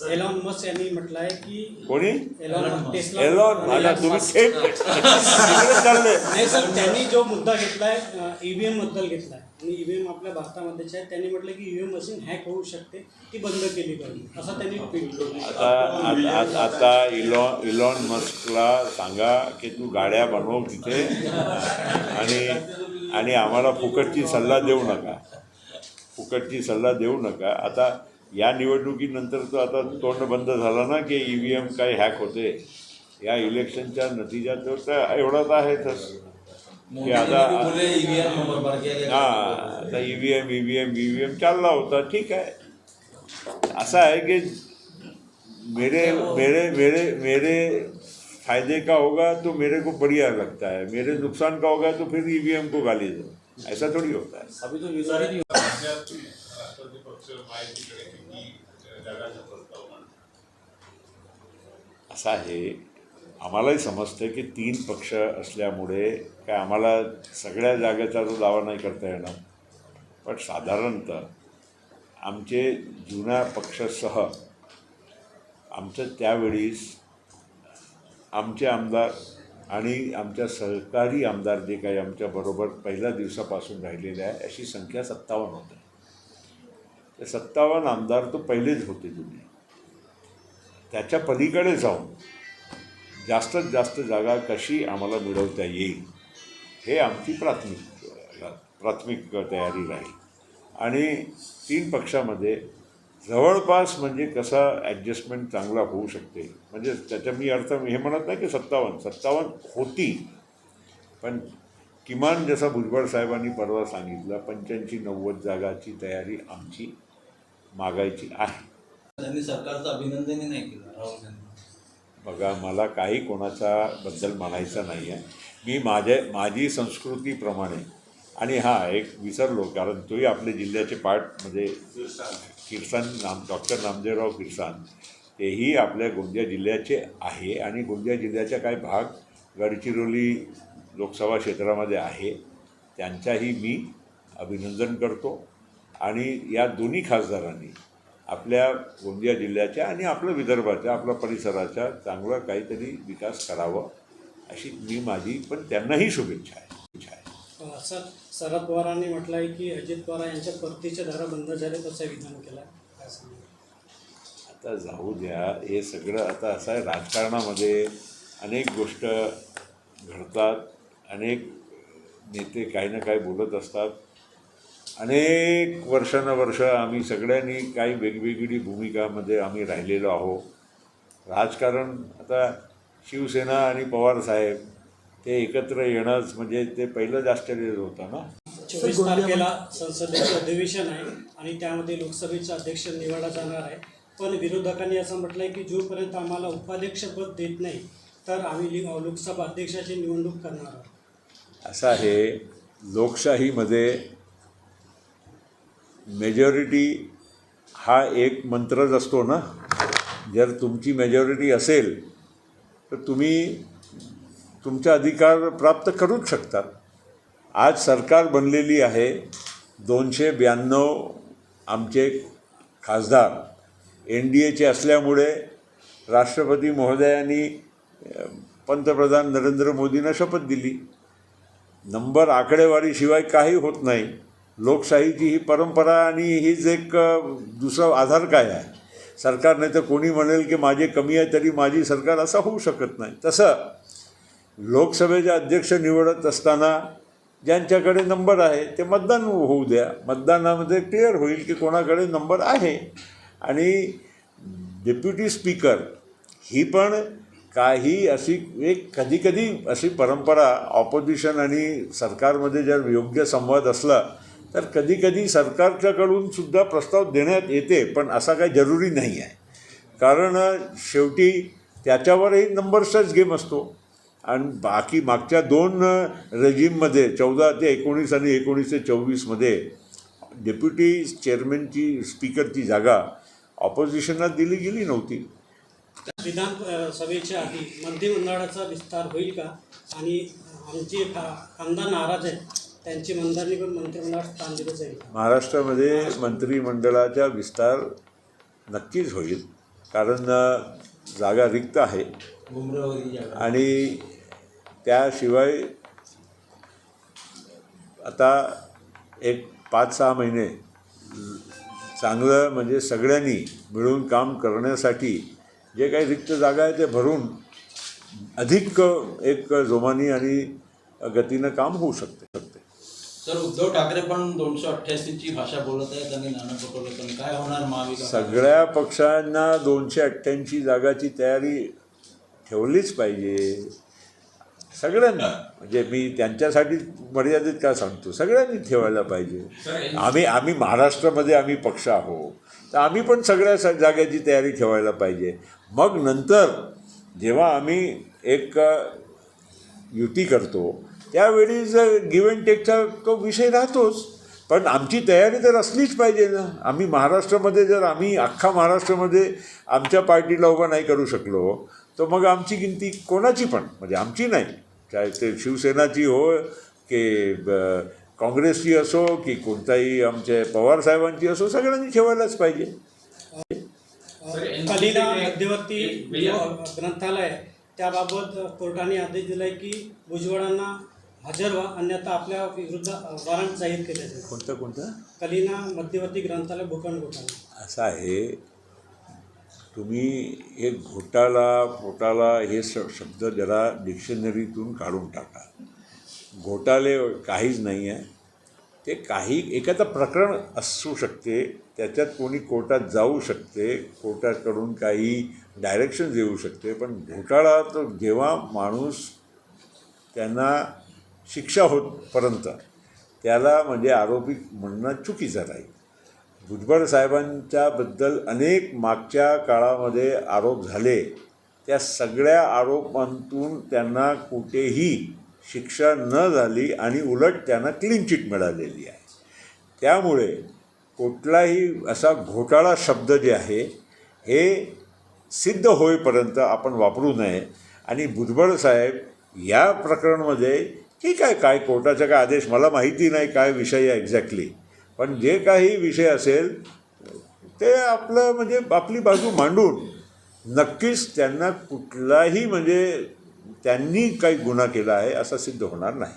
Elon Musk यांनी म्हटलं आहे की कोणी? एलॉन टेस्ला एलॉन मला तुम्ही थेट तिकडे चालले नाही सर त्यांनी जो मुद्दा घेतलाय ईव्हीएमबद्दल घेतलाय. आणि ईव्हीएम आपल्या भारतामध्येच आहे त्यांनी म्हटलं की ईव्हीएम मशीन हॅक होऊ शकते ती बंद केली पाहिजे. असं त्यांनी ट्विट केलं. आता इलॉन इलॉन मस्कला सांगा की तू गाड्या बनव तिथे. आणि आणि आम्हाला फुकटची सल्ला देऊ नका. फुकटची सल्ला देऊ नका. आता या निवडणुकीनंतर तो आता तोंड बंद झाला ना की ई व्ही एम काही हॅक होते. या इलेक्शनच्या नतीजा तो तर एवढाच आहेतच की आता हा आता E V M E V M E V M चालला होता. ठीक आहे. असं आहे की मेरे मेरे मेरे मेरे फ़ायदे का होगा तो मेरे को बढ़िया लगता है. मेरे नुकसान का होगा तो फिर ईवीएम को गाली दो. ऐसा थोड़ी होता है. अभी तो राष्ट्रवादी पक्ष माहितीकडे किती जागाचा प्रस्ताव मांडतो असं आहे. आम्हालाही समजतं की तीन पक्ष असल्यामुळे काय आम्हाला सगळ्या जागेचा तो दावा नाही करता येणार. पण साधारणतः आमचे जुन्या पक्षासह आमचं त्यावेळीस आमचे आमदार आणि आमच्या सहकारी आमदार जे काही आमच्याबरोबर पहिल्या दिवसापासून राहिलेले आहे अशी संख्या सत्तावन्न होते ते सत्तावन्न आमदार तो पहिलेच होते जुने. त्याच्या पलीकडे जाऊन जास्तीत जास्त जागा कशी आम्हाला मिळवता येईल हे आमची प्राथमिक प्राथमिक तयारी राहील. आणि तीन पक्षामध्ये जवळपास म्हणजे कसा ॲडजस्टमेंट चांगला होऊ शकते म्हणजे त्याच्या मी अर्थ हे म्हणत नाही की सत्तावन्न सत्तावन्न होती. पण किमान जसा भुजबळ साहेबांनी परवा सांगितलं पंच्याऐंशी नव्वद जागाची तयारी आमची मागायची आहे. त्यांनी सरकारचं अभिनंदनही नाही केलं राहुल गांधी. बघा मला काही कोणाचा बद्दल म्हणायचं नाही आहे. मी माझ्या माझी संस्कृतीप्रमाणे आणि हा एक विसरलो कारण तोही आपल्या जिल्ह्याचे पाठ म्हणजे किरसान नाम डॉक्टर नामदेवराव किरसान तेही आपल्या गोंदिया जिल्ह्याचे आहे आणि गोंदिया जिल्ह्याचा काही भाग गडचिरोली लोकसभा क्षेत्रामध्ये आहे. त्यांचाही मी अभिनंदन करतो. आणि या दोन्ही खासदारांनी आपल्या गोंदिया जिल्ह्याच्या आणि आपल्या विदर्भाच्या आपल्या परिसराच्या चांगला काहीतरी विकास करावा अशी मी माझी पण त्यांनाही शुभेच्छा आहे. इच्छा आहे. सर शरद पवारांनी म्हटलं आहे की अजित पवार यांच्या परतीच्या दारा बंद झाले तसं विधान केलं काय आता जाऊ द्या हे सगळं आता असं आहे राजकारणामध्ये अनेक गोष्ट घडतात अनेक नेते काही ना काही बोलत असतात. अनेक वर्षानुवर्ष आम्ही सगळ्यांनी काही वेगवेगळी भूमिकामध्ये आम्ही राहिलेलो आहोत. राजकारण आता शिवसेना आणि पवारसाहेब ते एकत्र येणंच म्हणजे ते पहिलंच आश्चर्य होतं ना? चोवीस तारखेला संसदेचे अधिवेशन आहे आणि त्यामध्ये लोकसभेचा अध्यक्ष निवडला जाणार आहे. पण विरोधकांनी असं म्हटलं आहे की जोपर्यंत आम्हाला उपाध्यक्षपद देत नाही तर आम्ही लोकसभा अध्यक्षाची निवडणूक करणार आहोत. असं आहे लोकशाहीमध्ये मेजॉरिटी हा एक मंत्रच असतो ना? जर तुमची मेजॉरिटी असेल तर तुम्ही तुमचा अधिकार प्राप्त करूच शकता. आज सरकार बनलेली आहे दोनशे ब्याण्णव आमचे खासदार एन डी एचे असल्यामुळे राष्ट्रपती महोदयांनी पंतप्रधान नरेंद्र मोदींना शपथ दिली. नंबर आकडेवारीशिवाय काही होत नाही. लोकशाहीची ही परंपरा आणि हीच एक दुसरा आधार काय आहे? सरकार नाही तर कोणी म्हणेल की माझे कमी आहे तरी माझी सरकार असं होऊ शकत नाही. तसं लोकसभेचे अध्यक्ष निवडत असताना ज्यांच्याकडे नंबर आहे ते मतदान होऊ द्या. मतदानामध्ये क्लिअर होईल की कोणाकडे नंबर आहे. आणि डेप्युटी स्पीकर ही पण काही अशी एक कधी कधी अशी परंपरा ऑपोजिशन आणि सरकारमध्ये जर योग्य संवाद असला तर कधी कधी सरकारच्याकडून सुद्धा प्रस्ताव देण्यात येते पण असा काही जरुरी नाही आहे. कारण शेवटी त्याच्यावरही नंबर्सचाच गेम असतो. आणि बाकी मागच्या दोन रेजिममध्ये चौदा ते एकोणीस आणि एकोणीस ते चोवीसमध्ये डेप्युटी चेअरमॅनची स्पीकरची जागा ऑपोजिशनला दिली गेली नव्हती. विधान सभेच्या आधी मंत्रिमंडळाचा विस्तार होईल का? आणि आमचे खा- आमदार नाराज आहेत त्यांची मंत्रिमंडळात स्थान दिलं जाईल? महाराष्ट्रामध्ये मंत्रिमंडळाचा विस्तार नक्कीच होईल कारण जागा रिक्त आहे. आणि त्याशिवाय आता एक पाच सहा महिने चांगलं म्हणजे सगळ्यांनी मिळून काम करण्यासाठी जे काही रिक्त जागा आहे ते भरून अधिक एक जोमानी आणि गतीनं काम होऊ शकते. सर उद्धव ठाकरे पण दोनशे अठ्ठ्याऐंशीची भाषा बोलत आहेत आणि नाना पटोले काय होणार महाविकास सगळ्या पक्षांना दोनशे अठ्ठ्याऐंशी जागाची तयारी ठेवलीच पाहिजे. सगळ्यांना. म्हणजे मी त्यांच्यासाठी मर्यादित काय सांगतो? सगळ्यांनी ठेवायला पाहिजे. आम्ही आम्ही महाराष्ट्रामध्ये आम्ही पक्ष आहोत. तर आम्ही पण सगळ्या स- जागेची तयारी ठेवायला पाहिजे. मग नंतर जेव्हा आम्ही एक युती करतो त्यावेळी जर गिव्ह अँड टेकचा तो विषय राहतोच. पण आमची तयारी तर असलीच पाहिजे ना. आम्ही महाराष्ट्रामध्ये जर आम्ही अख्खा महाराष्ट्रामध्ये आमच्या पार्टीला उभं नाही करू शकलो तर मग आमची गिनती कोणाची पण म्हणजे आमची नाही. चाहे ते शिवसेनाची हो की काँग्रेसची असो की कोणताही आमच्या पवारसाहेबांची असो सगळ्यांनी ठेवायलाच पाहिजे. मध्यवर्ती ग्रंथालय त्याबाबत कोर्टाने आदेश दिलाय की भुजबळांना हजर व्हा अन्यथा आपल्या विरुद्ध वॉरंट जाहीर केले जाईल. कोणतं कोणतं? कलिना मध्यवर्ती ग्रंथालय भूखंड घोटाळा. असं आहे. तुम्ही हे घोटाळा घोटाळा हे श शब्द जरा डिक्शनरीतून काढून टाका. घोटाळे काहीच नाही आहे. ते काही एखादं प्रकरण असू शकते त्याच्यात कोणी कोर्टात जाऊ शकते कोर्टाकडून काही डायरेक्शन येऊ शकते पण घोटाळा तर जेव्हा माणूस त्यांना शिक्षा होतपर्यंत त्याला म्हणजे आरोपी म्हणणं चुकीचं राहील. भुजबळ साहेबांच्याबद्दल अनेक मागच्या काळामध्ये आरोप झाले. त्या सगळ्या आरोपांतून त्यांना कुठेही शिक्षा न झाली आणि उलट त्यांना क्लीन चिट मिळालेली आहे. त्यामुळे कुठलाही असा घोटाळा शब्द जे आहे हे सिद्ध होईपर्यंत आपण वापरू नये. आणि भुजबळ साहेब या प्रकरणामध्ये ठीक आहे काय कोर्टाचा काय आदेश मला माहिती नाही काय विषय आहे एक्झॅक्टली पण जे काही विषय असेल ते आपलं म्हणजे आपली बाजू मांडून नक्कीच त्यांना कुठलाही म्हणजे त्यांनी काही गुन्हा केला आहे असं सिद्ध होणार नाही.